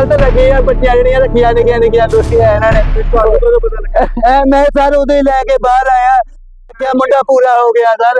ਗਲਤ ਲੱਗੀ ਆ, ਬੱਚਿਆਂ ਜਿਹੜੀਆਂ ਰੱਖੀਆਂ ਨਿੱਕੀਆਂ ਨਿੱਕੀਆਂ ਦੋਸਤੀਆਂ ਇਹਨਾਂ ਨੇ ਤੁਹਾਨੂੰ ਕਦੋਂ ਪਤਾ ਲੱਗਾ? ਮੈਂ ਸਰ ਉਹਦੇ ਲੈ ਕੇ ਬਾਹਰ ਆਇਆ ਕਿ ਮੁੰਡਾ ਪੂਰਾ ਹੋ ਗਿਆ ਸਰ।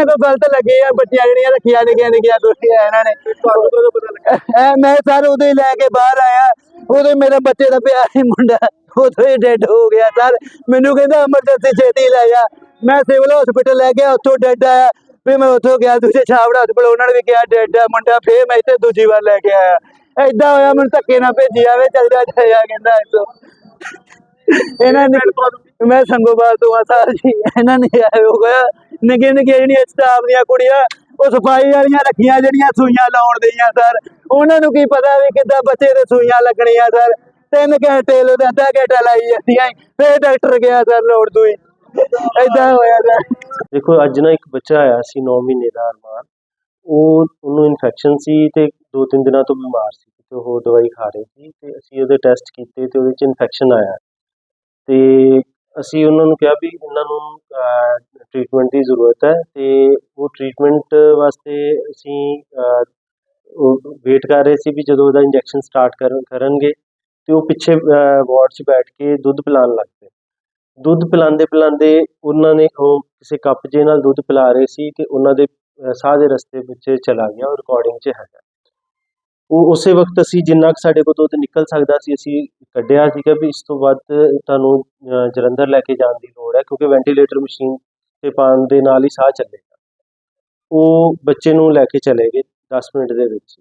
ਇਹਨਾਂ ਕੋ ਗਲਤ ਲੱਗੀ ਆ ਬੱਚਿਆਂ ਜਿਹੜੀਆਂ ਰੱਖੀਆਂ ਦੋਸਤੀਆਂ ਇਹਨਾਂ ਨੇ। ਤੁਹਾਨੂੰ ਕਦੋਂ ਪਤਾ ਲੱਗਾ? ਐ ਮੈਂ ਸਰ ਉਦੋਂ ਹੀ ਲੈ ਕੇ ਬਾਹਰ ਆਇਆ ਉਦੋਂ ਮੇਰੇ ਬੱਚੇ ਦਾ ਪਿਆ ਸੀ ਮੁੰਡਾ ਉਦੋਂ ਹੀ ਡੈਡ ਹੋ ਗਿਆ। ਸਰ ਮੈਨੂੰ ਕਹਿੰਦਾ ਐਮਰਜੈਂਸੀ ਛੇਤੀ ਲੈ ਜਾ। ਮੈਂ ਸਿਵਲ ਹਸਪੀਟਲ ਲੈ ਗਿਆ ਉੱਥੋਂ ਡੈਡ ਆਇਆ। ਫਿਰ ਮੈਂ ਉੱਥੋਂ ਗਿਆ ਦੂਜੇ ਛਾਵੜਾ ਹਸਪੀਟਲ ਉਹਨਾਂ ਨੇ ਵੀ ਕਿਹਾ ਡੈਡ ਆ ਮੁੰਡਾ। ਫੇਰ ਮੈਂ ਇੱਥੇ ਦੂਜੀ ਵਾਰ ਲੈ ਕੇ ਆਇਆ। ਐਦਾਂ ਹੋਇਆ ਮੈਨੂੰ ਧੱਕੇ ਨਾਲ ਭੇਜੀ ਜਾਵੇ ਚੱਲ ਜਾ ਜਾਇਆ ਕਹਿੰਦਾ ਇੱਥੋਂ। ਇਹਨਾਂ ਨੇ ਮੈਂ ਸੰਗੋਬਾਲ ਤੋਂ ਆ ਸਰ ਜੀ, ਇਹਨਾਂ ਨੇ ਆਏ ਹੋ ਗਿਆ। ਨਿੱਕੇ ਨਿੱਕੇ ਜਿਹੜੀਆਂ ਸਟਾਫ ਦੀਆਂ ਕੁੜੀਆਂ, ਉਹ ਸਫ਼ਾਈ ਵਾਲੀਆਂ ਰੱਖੀਆਂ, ਜਿਹੜੀਆਂ ਸੂਈਆਂ ਲਾਉਣ ਦੀਆਂ ਸਰ। ਉਹਨਾਂ ਨੂੰ ਕੀ ਪਤਾ ਵੀ ਕਿੱਦਾਂ ਬੱਚੇ ਦੇ ਸੂਈਆਂ ਲੱਗਣੀਆਂ ਸਰ। ਤਿੰਨ ਘੰਟੇ ਲੋ ਅੱਧਾ ਘੰਟਾ ਲਾਈ ਜਾਂਦੀਆਂ ਸੀ। ਡਾਕਟਰ ਗਿਆ ਸਰ ਲੋੜ ਦੂਈ ਏਦਾਂ ਹੋਇਆ ਸਰ। ਦੇਖੋ, ਅੱਜ ਨਾ ਇੱਕ ਬੱਚਾ ਆਇਆ ਸੀ 9 ਮਹੀਨੇ ਦਾ ਅਰਮਾਨ। ਉਹ, ਉਹਨੂੰ ਇਨਫੈਕਸ਼ਨ ਸੀ ਤੇ ਦੋ ਤਿੰਨ ਦਿਨਾਂ ਤੋਂ ਬਿਮਾਰ ਸੀ ਤੇ ਉਹ ਦਵਾਈ ਖਾ ਰਹੀ ਸੀ ਤੇ ਅਸੀਂ ਉਹਦੇ ਟੈਸਟ ਕੀਤੇ ਤੇ ਉਹਦੇ ਚ ਇਨਫੈਕਸ਼ਨ ਆਇਆ। ਤੇ ਅਸੀਂ ਉਹਨਾਂ ਨੂੰ ਕਿਹਾ ਵੀ ਇਹਨਾਂ ਨੂੰ ਟ੍ਰੀਟਮੈਂਟ ਦੀ ਜ਼ਰੂਰਤ ਹੈ ਤੇ ਉਹ ਟ੍ਰੀਟਮੈਂਟ ਵਾਸਤੇ ਅਸੀਂ ਵੇਟ ਕਰ ਰਹੇ ਸੀ ਵੀ ਜਦੋਂ ਉਹਦਾ ਇੰਜੈਕਸ਼ਨ ਸਟਾਰਟ ਕਰਨਗੇ ਤੇ ਉਹ ਪਿੱਛੇ ਵਾਰਡ 'ਚ ਬੈਠ ਕੇ ਦੁੱਧ ਪਿਲਾਉਣ ਲੱਗ ਪਏ। ਦੁੱਧ ਪਿਲਾਉਂਦੇ ਪਿਲਾਉਂਦੇ ਉਹਨਾਂ ਨੇ ਉਹ ਕਿਸੇ ਕੱਪ ਜੇ ਨਾਲ ਦੁੱਧ ਪਿਲਾ ਰਹੇ ਸੀ ਕਿ ਉਹਨਾਂ ਦੇ ਸਾਹ ਦੇ ਰਸਤੇ ਵਿੱਚ ਚਲਾ ਗਿਆ ਉਹ ਰਿਕਾਰਡਿੰਗ 'ਚ ਹੈਗਾ। ਉਹ ਉਸੇ ਵਕਤ ਅਸੀਂ ਜਿੰਨਾ ਕੁ ਸਾਡੇ ਕੋਲ ਦੁੱਧ ਨਿਕਲ ਸਕਦਾ ਸੀ ਅਸੀਂ ਕੱਢਿਆ ਸੀਗਾ ਵੀ ਇਸ ਤੋਂ ਵੱਧ ਤੁਹਾਨੂੰ ਅਹ, ਜਲੰਧਰ ਲੈ ਕੇ ਜਾਣ ਦੀ ਲੋੜ ਹੈ ਕਿਉਂਕਿ ਵੈਂਟੀਲੇਟਰ ਮਸ਼ੀਨ ਤੇ ਪਾਉਣ ਦੇ ਨਾਲ ਹੀ ਸਾਹ ਚੱਲੇਗਾ। ਉਹ ਬੱਚੇ ਨੂੰ ਲੈ ਕੇ ਚਲੇ ਗਏ 10 ਮਿੰਟ ਦੇ ਵਿੱਚ।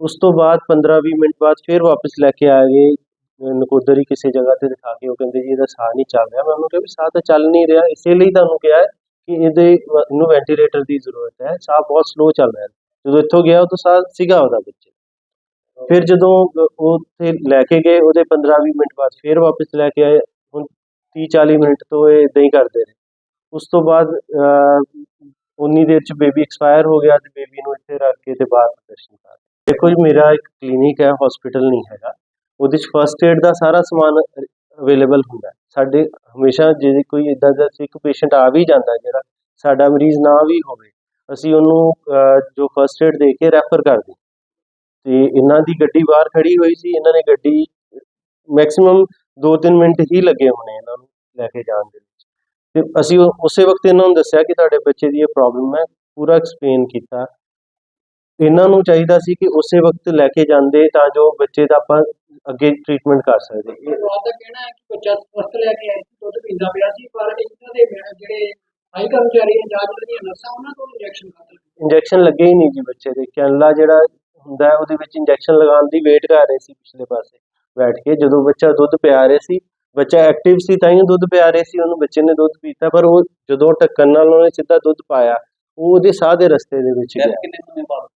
ਉਸ ਤੋਂ ਬਾਅਦ 15-20 ਮਿੰਟ ਬਾਅਦ ਫਿਰ ਵਾਪਸ ਲੈ ਕੇ ਆ ਗਏ ਅਹ, ਨਕੋਦਰ ਹੀ ਕਿਸੇ ਜਗ੍ਹਾ ਤੇ ਦਿਖਾ ਕੇ। ਉਹ ਕਹਿੰਦੇ ਜੀ ਇਹਦਾ ਸਾਹ ਨਹੀਂ ਚੱਲ ਰਿਹਾ। ਮੈਂ ਉਹਨੂੰ ਕਿਹਾ ਵੀ ਸਾਹ ਤਾਂ ਚੱਲ ਨਹੀਂ ਰਿਹਾ। ਇਸੇ ਲਈ ਤੁਹਾਨੂੰ ਕਿਹਾ ਹੈ ਕਿ ਇਹਦੇ ਵ- ਇਹਨੂੰ ਵੈਂਟੀਲੇਟਰ ਦੀ ਜ਼ਰੂਰਤ ਹੈ। ਸਾਹ ਬਹੁਤ ਸਲੋ ਚੱਲ ਰਿਹਾ। ਹੈ। ਜਦੋਂ ਇੱਥੋਂ ਗਿਆ ਉਹ ਉਦੋਂ ਸਾਹ ਸੀਗਾ ਉਹਦਾ ਬੱਚੇ ਫਿਰ ਜਦੋਂ ਉਹ ਉੱਥੇ ਲੈ ਕੇ ਗਏ, ਉਹਦੇ 15-20 ਮਿੰਟ ਬਾਅਦ ਫਿਰ ਵਾਪਸ ਲੈ ਕੇ ਆਏ। ਹੁਣ 30-40 ਮਿੰਟ ਤੋਂ ਇਹ ਇਦਾਂ ਹੀ ਕਰਦੇ ਰਹੇ। ਉਸ ਤੋਂ ਬਾਅਦ ਉਨੀ ਦੇਰ ਚ ਬੇਬੀ ਐਕਸਪਾਇਰ ਹੋ ਗਿਆ ਤੇ ਬੇਬੀ ਨੂੰ ਇੱਥੇ ਰੱਖ ਕੇ ਤੇ ਬਾਹਰ ਪ੍ਰਦਰਸ਼ਨ ਕਰ ਦੇਖੋ ਜੀ, ਮੇਰਾ ਇੱਕ ਕਲੀਨਿਕ ਹੈ ਹਸਪੀਟਲ ਨਹੀਂ ਹੈਗਾ। ਉਹਦੇ ਚ ਫਰਸਟ ਏਡ ਦਾ ਸਾਰਾ ਸਮਾਨ ਅਵੇਲੇਬਲ ਹੁੰਦਾ ਸਾਡੇ ਹਮੇਸ਼ਾ ਜੇ ਕੋਈ ਇਦਾਂ ਦਾ ਇੱਕ ਪੇਸ਼ੈਂਟ ਆ ਵੀ ਜਾਂਦਾ ਜਿਹੜਾ ਸਾਡਾ ਮਰੀਜ਼ ਨਾ ਵੀ ਹੋਵੇ, ਅਸੀਂ ਉਹਨੂੰ ਜੋ ਫਰਸਟ ਏਡ ਦੇ ਕੇ ਰੈਫਰ ਕਰਦੇ ਤੇ ਇਹਨਾਂ ਦੀ ਗੱਡੀ ਬਾਹਰ ਖੜੀ ਹੋਈ ਸੀ ਇਹਨਾਂ ਨੇ ਗੱਡੀ ਮੈਕਸਿਮਮ 2-3 ਮਿੰਟ ਹੀ ਲੱਗੇ ਹੋਣੇ ਇਹਨਾਂ ਨੂੰ ਲੈ ਕੇ ਜਾਣ ਦੇ ਵਿੱਚ। ਤੇ ਅਸੀਂ ਉਸੇ ਵਕਤ ਇਹਨਾਂ ਨੂੰ ਦੱਸਿਆ ਕਿ ਤੁਹਾਡੇ ਬੱਚੇ ਦੀ ਇਹ ਪ੍ਰੋਬਲਮ ਹੈ ਪੂਰਾ ਐਕਸਪਲੇਨ ਕੀਤਾ। ਇਹਨਾਂ ਨੂੰ ਚਾਹੀਦਾ ਸੀ ਕਿ ਉਸੇ ਵਕਤ ਲੈ ਕੇ ਜਾਂਦੇ ਤਾਂ ਜੋ ਬੱਚੇ ਦਾ ਆਪਾਂ ਅੱਗੇ ਟ੍ਰੀਟਮੈਂਟ ਕਰ ਸਕਦੇ। ਪਰਿਵਾਰ ਦਾ ਕਹਿਣਾ ਹੈ ਕਿ ਬੱਚਾ ਸਵਸਥ ਲੈ ਕੇ ਆਇਆ ਸੀ ਦੁੱਧ ਪੀਂਦਾ ਪਿਆ ਸੀ ਪਰ ਇਹਨਾਂ ਦੇ ਮੈਂ- ਜਿਹੜੇ ਹਾਈ ਕਰਮਚਾਰੀ ਨੇ ਜਾਂ ਜਿਹੜੀਆਂ ਨਰਸਾਂ ਉਹਨਾਂ ਤੋਂ ਇੰਜੈਕਸ਼ਨ ਖਾਤਰ ਇੰਜੈਕਸ਼ਨ ਲੱਗੇ ਹੀ ਨਹੀਂ ਜੀ ਬੱਚੇ ਦੇ। ਕੈਨਲਾ ਜਿਹੜਾ ਹੁੰਦਾ ਹੈ ਉਹਦੇ ਵਿੱਚ ਇੰਜੈਕਸ਼ਨ ਲਗਾਉਣ ਦੀ ਵੇਟ ਕਰ ਰਹੇ ਸੀ ਪਿਛਲੇ ਪਾਸੇ। ਬੈਠ ਕੇ ਜਦੋਂ ਬੱਚਾ ਦੁੱਧ ਪਿਆ ਰਹੇ ਸੀ ਬੱਚਾ ਐਕਟਿਵ ਸੀ ਤਾਂ ਹੀ ਦੁੱਧ ਪਿਆ ਰਹੇ ਸੀ ਉਹਨੂੰ ਬੱਚੇ ਨੇ ਦੁੱਧ ਪੀਤਾ ਪਰ ਉਹ ਜਦੋਂ ਢੱਕਣ ਨਾਲ ਉਹਨੇ ਸਿੱਧਾ ਦੁੱਧ ਪਾਇਆ ਉਹ ਉਹਦੇ ਸਾਹ ਦੇ ਰਸਤੇ ਦੇ ਵਿੱਚ ਗਿਆ।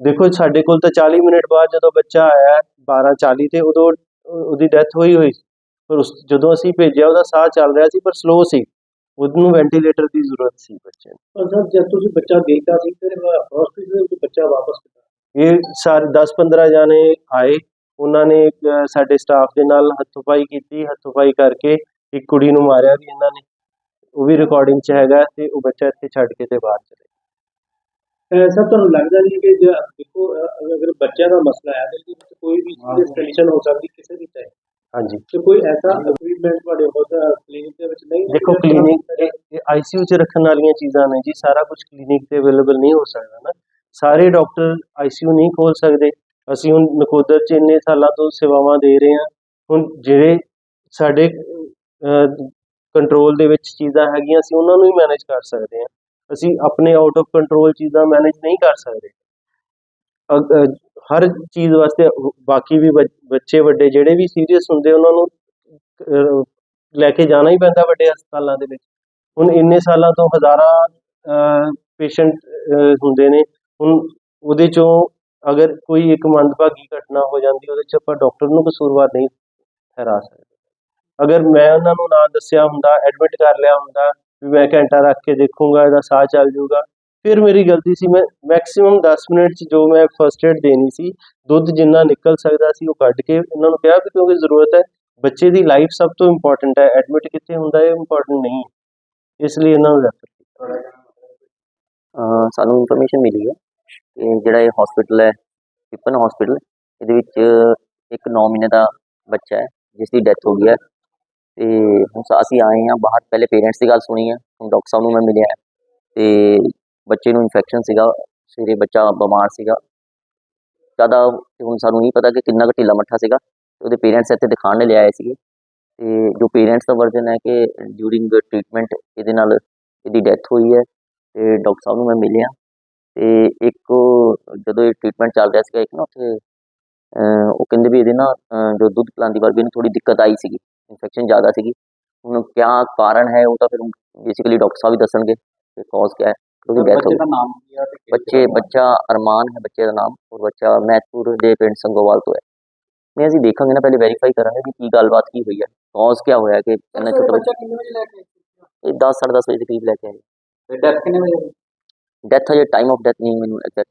ਦੇਖੋ ਸਾਡੇ ਕੋਲ ਤਾਂ 40 ਮਿੰਟ ਬਾਅਦ ਜਦੋਂ ਬੱਚਾ ਆਇਆ 12:40 ਤੇ ਉਦੋਂ ਉਹ- ਉਹਦੀ ਡੈਥ ਹੋਈ ਹੋਈ ਸੀ। ਪਰ ਉਸ ਜਦੋਂ ਅਸੀਂ ਭੇਜਿਆ ਉਹਦਾ ਸਾਹ ਚੱਲ ਰਿਹਾ ਸੀ ਪਰ ਸਲੋ ਸੀ। ਉਹਨੂੰ ਵੈਂਟੀਲੇਟਰ ਦੀ ਜ਼ਰੂਰਤ ਸੀ ਬੱਚੇ ਨੂੰ। ਪਰ ਜਦ ਤੁਸੀਂ ਬੱਚਾ ਦੇਖਦਾ ਸੀ ਫਿਰ ਹਸਪੀਟਲ ਵਿੱਚ ਬੱਚਾ ਵਾਪਸ ਕੀਤਾ ਇਹ ਸਾਰੇ 10-15 ਜਾਣੇ ਆਏ। ਉਹਨਾਂ ਨੇ ਸਾਡੇ ਸਟਾਫ ਦੇ ਨਾਲ ਹੱਥੋਂ-ਪਾਈ ਕੀਤੀ। ਹੱਥੋਂ-ਪਾਈ ਕਰਕੇ ਇੱਕ ਕੁੜੀ ਨੂੰ ਮਾਰਿਆ ਵੀ ਇਹਨਾਂ ਨੇ। ਉਹ ਵੀ ਰਿਕਾਰਡਿੰਗ 'ਚ ਹੈਗਾ ਤੇ ਉਹ ਬੱਚਾ ਇੱਥੇ ਛੱਡ ਕੇ ਤੇ ਬਾਹਰ ਚਲੇ ਸਰ ਤੁਹਾਨੂੰ ਲੱਗਦਾ ਨਹੀਂ ਕਿ ਜੇ ਦੇਖੋ ਅਗਰ ਬੱਚਿਆਂ ਦਾ ਮਸਲਾ ਹੈ ਤੇ ਇਹਦੇ ਵਿੱਚ ਕੋਈ ਵੀ ਕੰਡੀਸ਼ਨ ਹੋ ਸਕਦੀ ਕਿਸੇ ਵੀ ਟਾਈਮ ਹਾਂਜੀ। ਤੇ ਕੋਈ ਐਸਾ ਅਗਰੀਮੈਂਟ ਤੁਹਾਡੇ ਹੋਦਾ ਕਲੀਨਿਕ ਦੇ ਵਿੱਚ ਨਹੀਂ ਦੇਖੋ ਕਲੀਨਿਕ ਇਹ ਆਈਸੀਯੂ 'ਚ ਰੱਖਣ ਵਾਲੀਆਂ ਚੀਜ਼ਾਂ ਨੇ ਜੀ। ਸਾਰਾ ਕੁਝ ਕਲੀਨਿਕ ਤੇ ਅਵੇਲੇਬਲ ਨਹੀਂ ਹੋ ਸਕਦਾ ਨਾ। ਸਾਰੇ ਡਾਕਟਰ ਆਈਸੀਯੂ ਨਹੀਂ ਖੋਲ ਸਕਦੇ। ਅਸੀਂ ਹੁਣ ਨਕੋਦਰ 'ਚ ਇੰਨੇ ਸਾਲਾਂ ਤੋਂ ਸੇਵਾਵਾਂ ਦੇ ਰਹੇ ਹਾਂ। ਹੁਣ ਜਿਹੜੇ ਸਾਡੇ ਕੰਟਰੋਲ ਦੇ ਵਿੱਚ ਚੀਜ਼ਾਂ ਹੈਗੀਆਂ ਅਸੀਂ ਉਹਨਾਂ ਨੂੰ ਹੀ ਮੈਨੇਜ ਕਰ ਸਕਦੇ ਹਾਂ। ਅਸੀਂ ਆਪਣੇ ਆਊਟ ਆਫ ਕੰਟਰੋਲ ਚੀਜ਼ਾਂ ਮੈਨੇਜ ਨਹੀਂ ਕਰ ਸਕਦੇ। ਅ, ਹਰ ਚੀਜ਼ ਵਾਸਤੇ ਬਾਕੀ ਵੀ ਬੱਚੇ ਵੱਡੇ ਜਿਹੜੇ ਵੀ ਸੀਰੀਅਸ ਹੁੰਦੇ ਉਹਨਾਂ ਨੂੰ ਲੈ ਕੇ ਜਾਣਾ ਹੀ ਪੈਂਦਾ ਵੱਡੇ ਹਸਪਤਾਲਾਂ ਦੇ ਵਿੱਚ। ਹੁਣ ਇੰਨੇ ਸਾਲਾਂ ਤੋਂ ਹਜ਼ਾਰਾਂ ਪੇਸ਼ੈਂਟ ਹੁੰਦੇ ਨੇ। ਹੁਣ ਉਹਦੇ ਚੋਂ ਅਗਰ ਕੋਈ ਇੱਕ ਮੰਦਭਾਗੀ ਘਟਨਾ ਹੋ ਜਾਂਦੀ, ਉਹਦੇ ਚ ਆਪਾਂ ਡਾਕਟਰ ਨੂੰ ਕਸੂਰਵਾਰ ਨਹੀਂ ਠਹਿਰਾ ਸਕਦੇ। ਅਗਰ ਮੈਂ ਉਹਨਾਂ ਨੂੰ ਨਾ ਦੱਸਿਆ ਹੁੰਦਾ ਐਡਮਿਟ ਕਰ ਲਿਆ ਹੁੰਦਾ ਵੀ ਮੈਂ ਘੰਟਾ ਰੱਖ ਕੇ ਦੇਖੂੰਗਾ, ਇਹਦਾ ਸਾਹ ਚੱਲ ਜਾਊਗਾ, ਫਿਰ ਮੇਰੀ ਗਲਤੀ ਸੀ। ਮੈਂ ਮੈਕਸਿਮਮ 10 ਮਿੰਟ 'ਚ ਜੋ ਮੈਂ ਫਸਟ ਏਡ ਦੇਣੀ ਸੀ, ਦੁੱਧ ਜਿੰਨਾ ਨਿਕਲ ਸਕਦਾ ਸੀ ਉਹ ਕੱਢ ਕੇ ਉਹਨਾਂ ਨੂੰ ਕਿਹਾ ਕਿ ਕਿਉਂਕਿ ਜ਼ਰੂਰਤ ਹੈ, ਬੱਚੇ ਦੀ ਲਾਈਫ ਸਭ ਤੋਂ ਇੰਪੋਰਟੈਂਟ ਹੈ। ਐਡਮਿਟ ਕਿੱਥੇ ਹੁੰਦਾ, ਇਹ ਇੰਪੋਰਟੈਂਟ ਨਹੀਂ ਹੈ। ਇਸ ਲਈ ਇਹਨਾਂ ਨੂੰ ਰੈਫਰ ਕੀਤਾ। ਸਾਨੂੰ ਇਨਫੋਰਮੇਸ਼ਨ ਮਿਲੀ ਹੈ। ਕਿ ਜਿਹੜਾ ਇਹ ਹਸਪੀਟਲ ਹੈ ਪਿਪਨ ਹਸਪੀਟਲ ਇਹਦੇ ਵਿੱਚ ਇੱਕ 9 ਮਹੀਨੇ ਦਾ ਬੱਚਾ ਹੈ ਜਿਸ ਦੀ ਡੈਥ ਹੋ ਗਈ ਹੈ। ਤੇ ਹੁਣ ਅਸੀਂ ਆਏ ਹਾਂ ਬਾਹਰ, ਪਹਿਲੇ ਪੇਰੈਂਟਸ ਦੀ ਗੱਲ ਸੁਣੀ ਹੈ, ਹੁਣ ਡਾਕਟਰ ਸਾਹਿਬ ਨੂੰ ਮੈਂ ਮਿਲਿਆ ਤੇ ਬੱਚੇ ਨੂੰ ਇਨਫੈਕਸ਼ਨ ਸੀਗਾ ਸਵੇਰੇ ਬੱਚਾ ਬਿਮਾਰ ਸੀਗਾ। ਜ਼ਿਆਦਾ ਤੇ ਹੁਣ ਸਾਨੂੰ ਨਹੀਂ ਪਤਾ ਕਿ ਕਿੰਨਾ ਕੁ ਢਿੱਲਾ ਮੱਠਾ ਸੀਗਾ, ਤੇ ਉਹਦੇ ਪੇਰੈਂਟਸ ਇੱਥੇ ਦਿਖਾਉਣ ਲਈ ਆਏ ਸੀਗੇ। ਤੇ ਜੋ ਪੇਰੈਂਟਸ ਦਾ ਵਰਜ਼ਨ ਹੈ ਕਿ ਡਿਊਰਿੰਗ ਟ੍ਰੀਟਮੈਂਟ ਇਹਦੇ ਨਾਲ ਇਹਦੀ ਡੈਥ ਹੋਈ ਹੈ। ਤੇ ਡਾਕਟਰ ਸਾਹਿਬ ਨੂੰ ਮੈਂ ਮਿਲਿਆ। ਤੇ ਇੱਕ ਜਦੋਂ ਇਹ ਟ੍ਰੀਟਮੈਂਟ ਚੱਲ ਰਿਹਾ ਸੀਗਾ ਇੱਕ ਨਾ ਉੱਥੇ ਉਹ ਕਹਿੰਦੇ ਵੀ ਇਹਦੇ ਨਾ ਜੋ ਦੁੱਧ ਪਿਲਾਉਂਦੀ ਵਾਰ ਵੀ ਇਹਨੂੰ ਥੋੜੀ ਦਿੱਕਤ ਆਈ ਸੀਗੀ ਇਨਫੈਕਸ਼ਨ ਜ਼ਿਆਦਾ ਸੀਗੀ। ਹੁਣ ਕਿਆ ਕਾਰਨ ਹੈ ਉਹ ਤਾਂ ਫਿਰ ਬੇਸਿਕਲੀ ਡਾਕਟਰ ਸਾਹਿਬ ਹੀ ਦੱਸਣਗੇ ਕਿ ਕੌਜ਼ ਕਿਆ ਹੈ। ਕਿਉਂਕਿ ਡੈਥ ਹੋ ਬੱਚੇ ਗਈ ਬੱਚੇ ਬੱਚਾ ਅਰਮਾਨ ਹੈ ਬੱਚੇ ਦਾ ਨਾਮ ਔਰ ਬੱਚਾ ਮਹਿਤਪੁਰ ਦੇ ਪਿੰਡ ਸੰਗੋਵਾਲ ਤੋਂ ਹੈ। ਮੈਂ ਅਸੀਂ ਦੇਖਾਂਗੇ ਨਾ ਪਹਿਲੇ ਵੈਰੀਫਾਈ ਕਰਾਂਗੇ ਕਿ ਕੀ ਗੱਲਬਾਤ ਕੀ ਹੋਈ ਹੈ ਕੌਜ਼ ਕਿਆ ਹੋਇਆ ਕਿ ਇੰਨਾ ਛੋਟਾ ਬੱਚਾ ਕਿੰਨੇ ਵਜੇ ਲੈ ਕੇ ਆਏ? ਇਹ 10 10:30 ਵਜੇ ਦੇ ਕਰੀਬ ਲੈ ਕੇ ਆਏ। ਡੈਥ ਕਿੰਨੇ ਵਜੇ death है ये your time of death new menu exact